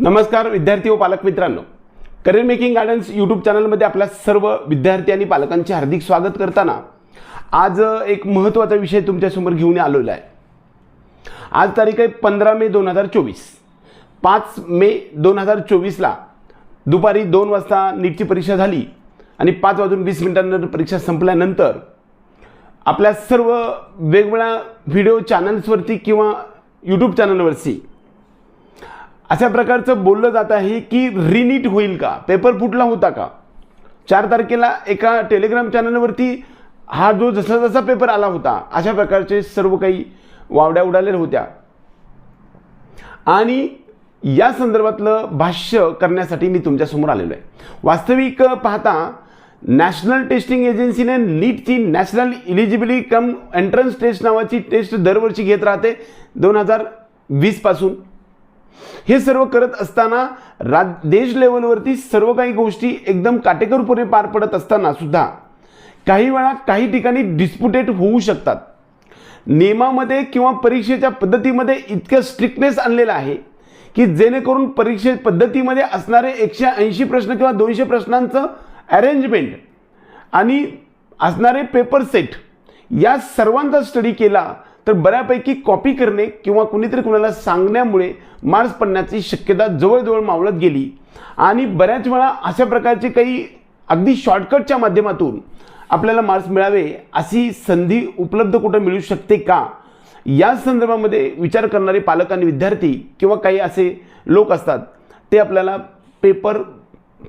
नमस्कार विद्यार्थी व पालक मित्रांनो. करिअर मेकिंग गार्डन्स यूट्यूब चॅनलमध्ये आपल्या सर्व विद्यार्थी आणि पालकांचे हार्दिक स्वागत करताना आज एक महत्त्वाचा विषय तुमच्यासमोर घेऊन आलेला आहे. आज तारीख आहे पंधरा मे दोन हजार चोवीस. पाच मे दोन हजार चोवीसला दुपारी दोन वाजता नीटची परीक्षा झाली आणि पाच वाजून वीस मिनिटांनंतर परीक्षा संपल्यानंतर आपल्या सर्व वेगवेगळ्या व्हिडिओ चॅनल्सवरती किंवा यूट्यूब चॅनलवरती अशा प्रकारचं बोललं जात आहे की रिनीट होईल का? पेपर फुटला होता का? चार तारखेला एका टेलिग्राम चॅनलवरती हा जो जसा जसा पेपर आला होता अशा प्रकारचे सर्व काही वावड्या उडालेल्या होत्या. आणि या संदर्भातलं भाष्य करण्यासाठी मी तुमच्यासमोर आलेलो आहे. वास्तविक पाहता नॅशनल टेस्टिंग एजन्सीने नीटची national eligibility cum entrance test नावाची टेस्ट दरवर्षी घेत राहते दोन हजार वीसपासून हे सर्व करत असताना राज देश लेवलवरती सर्व काही गोष्टी एकदम काटेकोरपणे पार पडत असताना सुद्धा काही वेळा काही ठिकाणी डिस्प्युटेट होऊ शकतात. नियमामध्ये किंवा परीक्षेच्या पद्धतीमध्ये इतकं स्ट्रिक्टनेस आणलेलं आहे की जेणेकरून परीक्षे पद्धतीमध्ये असणारे एकशे ऐंशी प्रश्न किंवा दोनशे प्रश्नांचं अरेंजमेंट आणि असणारे पेपर सेट या सर्वांचा स्टडी केला तर बऱ्यापैकी कॉपी करणे किंवा कुणीतरी कुणाला सांगण्यामुळे मार्क्स पडण्याची शक्यता जवळजवळ मावळत गेली. आणि बऱ्याच वेळा अशा प्रकारचे काही अगदी शॉर्टकटच्या माध्यमातून आपल्याला मार्क्स मिळावे अशी संधी उपलब्ध कुठं मिळू शकते का? या संदर्भामध्ये विचार करणारे पालक आणि विद्यार्थी किंवा काही असे लोक असतात ते आपल्याला पेपर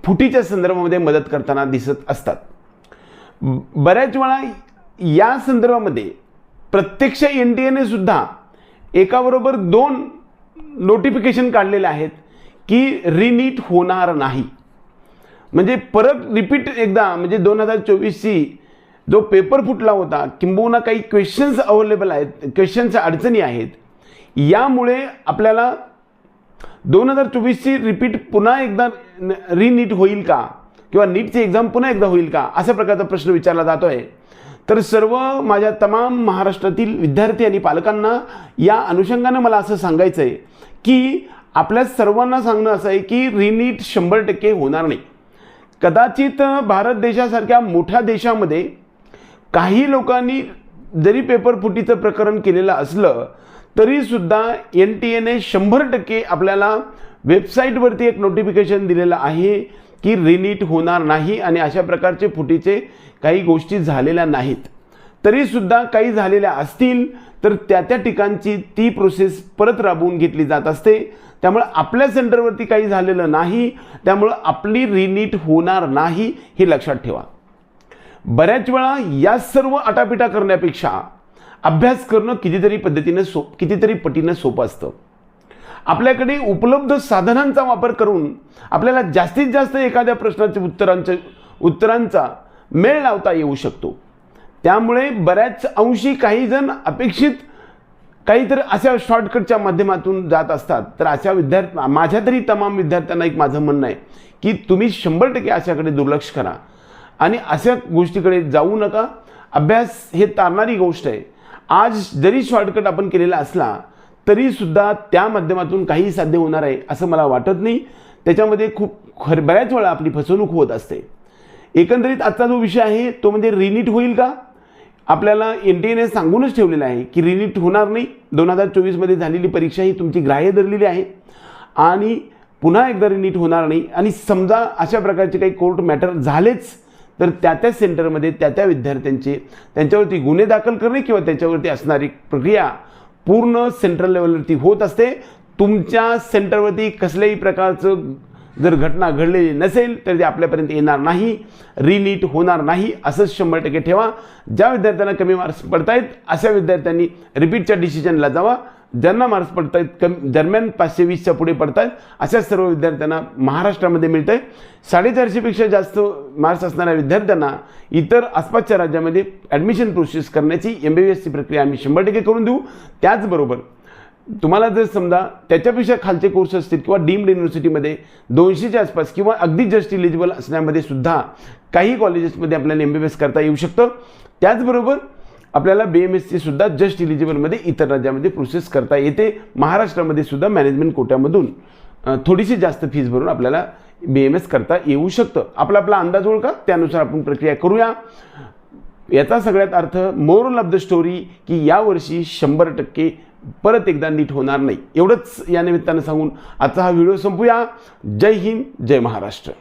फुटीच्या संदर्भामध्ये मदत करताना दिसत असतात. बऱ्याच वेळा या संदर्भामध्ये प्रत्यक्ष एन टी एने सुद्धा एकाबरोबर दोन नोटिफिकेशन काढलेले आहेत की रिनीट होणार नाही. म्हणजे परत रिपीट एकदा म्हणजे दोन हजार चोवीसची जो पेपर फुटला होता किंबहुना काही क्वेश्चन्स अवेलेबल आहेत क्वेश्चन्स अडचणी आहेत यामुळे आपल्याला दोन हजार चोवीसची रिपीट पुन्हा एकदा रिनीट होईल का? किंवा नीटची एक्झाम पुन्हा एकदा होईल का? अशा प्रकारचा प्रश्न विचारला जातो आहे तर सर्व माझ्या तमाम महाराष्ट्रातील विद्यार्थी आणि पालकांना या अनुषंगानं मला असं सांगायचं आहे की आपल्या सर्वांना सांगणं असं आहे की रिनीट शंभर टक्के होणार नाही. कदाचित भारत देशासारख्या मोठ्या देशामध्ये काही लोकांनी जरी पेपर फुटीचं प्रकरण केलेलं असलं तरीसुद्धा एन टी एने शंभर टक्के आपल्याला वेबसाईटवरती एक नोटिफिकेशन दिलेलं आहे की रिनीट होणार नाही आणि अशा प्रकारचे फुटीचे काही गोष्टी झालेल्या नाहीत. तरीसुद्धा काही झालेल्या असतील तर त्या त्या ठिकाणची ती प्रोसेस परत राबवून घेतली जात असते. त्यामुळे आपल्या सेंटरवरती काही झालेलं नाही त्यामुळं आपली रिनीट होणार नाही हे लक्षात ठेवा. बऱ्याच वेळा या सर्व आटापिटा करण्यापेक्षा अभ्यास करणं कितीतरी पद्धतीनं सो कितीतरी पटीनं सोपं असतं. आपल्याकडे उपलब्ध साधनांचा वापर करून आपल्याला जास्तीत जास्त एखाद्या प्रश्नाचे उत्तरांचे उत्तरांचा मेळ लावता येऊ शकतो. त्यामुळे बऱ्याच अंशी काही जण अपेक्षित काहीतरी अशा शॉर्टकटच्या माध्यमातून जात असतात. तर अशा विद्यार्थी माझ्या तरी तमाम विद्यार्थ्यांना एक माझं म्हणणं आहे की तुम्ही शंभर टक्के अशाकडे दुर्लक्ष करा. आणि अशा गोष्टीकडे जाऊ नका. अभ्यास हे तारणारी गोष्ट आहे. आज जरी शॉर्टकट आपण केलेला असला तरीसुद्धा त्या माध्यमातून काही साध्य होणार आहे असं मला वाटत नाही. त्याच्यामध्ये खूप खर बऱ्याच वेळा आपली फसवणूक होत असते. एकंदरीत आजचा जो विषय आहे तो म्हणजे रिनीट होईल का? आपल्याला एन टी एने सांगूनच ठेवलेलं आहे की रिनीट होणार नाही. दोन हजार चोवीसमध्ये झालेली परीक्षा ही तुमची ग्राह्य धरलेली आहे. आणि पुन्हा एकदा रिनीट होणार नाही. आणि समजा अशा प्रकारचे काही कोर्ट मॅटर झालेच तर त्या त्या सेंटरमध्ये त्या त्या विद्यार्थ्यांचे त्यांच्यावरती गुन्हे दाखल करणे किंवा त्याच्यावरती असणारी प्रक्रिया पूर्ण सेंट्रल लेवलवरती होत असते. तुमच्या सेंटरवरती कसल्याही प्रकारचं जर घटना घडलेली नसेल तर ते आपल्यापर्यंत येणार नाही. रिनीट होणार नाही. असंच शंभर टक्के ठेवा. ज्या विद्यार्थ्यांना कमी मार्क्स पडतायत अशा विद्यार्थ्यांनी रिपीटच्या डिसिजनला जावा. ज्यांना मार्क्स पडत आहेत कमी दरम्यान पाचशे वीसच्या पुढे पडत आहेत अशा सर्व विद्यार्थ्यांना महाराष्ट्रामध्ये मिळतं आहे साडेचारशेपेक्षा जास्त मार्क्स असणाऱ्या विद्यार्थ्यांना इतर आसपासच्या राज्यामध्ये ॲडमिशन प्रोसेस करण्याची एम बी बी एसची प्रक्रिया आम्ही शंभर टक्के करून देऊ. त्याचबरोबर तुम्हाला जर समजा त्याच्यापेक्षा खालचे कोर्स असतील किंवा डीम्ड युनिव्हर्सिटीमध्ये दोनशेच्या आसपास किंवा अगदी जस्ट इलिजिबल असण्यामध्ये सुद्धा काही कॉलेजेसमध्ये आपल्याला एम बी बी एस करता येऊ शकतं. त्याचबरोबर आपल्याला बी एम एसची सुद्धा जस्ट इलिजिबलमध्ये इतर राज्यामध्ये प्रोसेस करता येते. महाराष्ट्रामध्ये सुद्धा मॅनेजमेंट कोट्यामधून थोडीशी जास्त फीज भरून आपल्याला बी एम एस करता येऊ शकतं. आपला आपला अंदाज ओळखा त्यानुसार आपण प्रक्रिया करूया. याचा सगळ्यात अर्थ मोरल ऑफ द स्टोरी की यावर्षी शंभर टक्के परत एकदा नीट होणार नाही. एवढंच या निमित्तानं सांगून आजचा हा व्हिडिओ संपूया. जय हिंद जय महाराष्ट्र.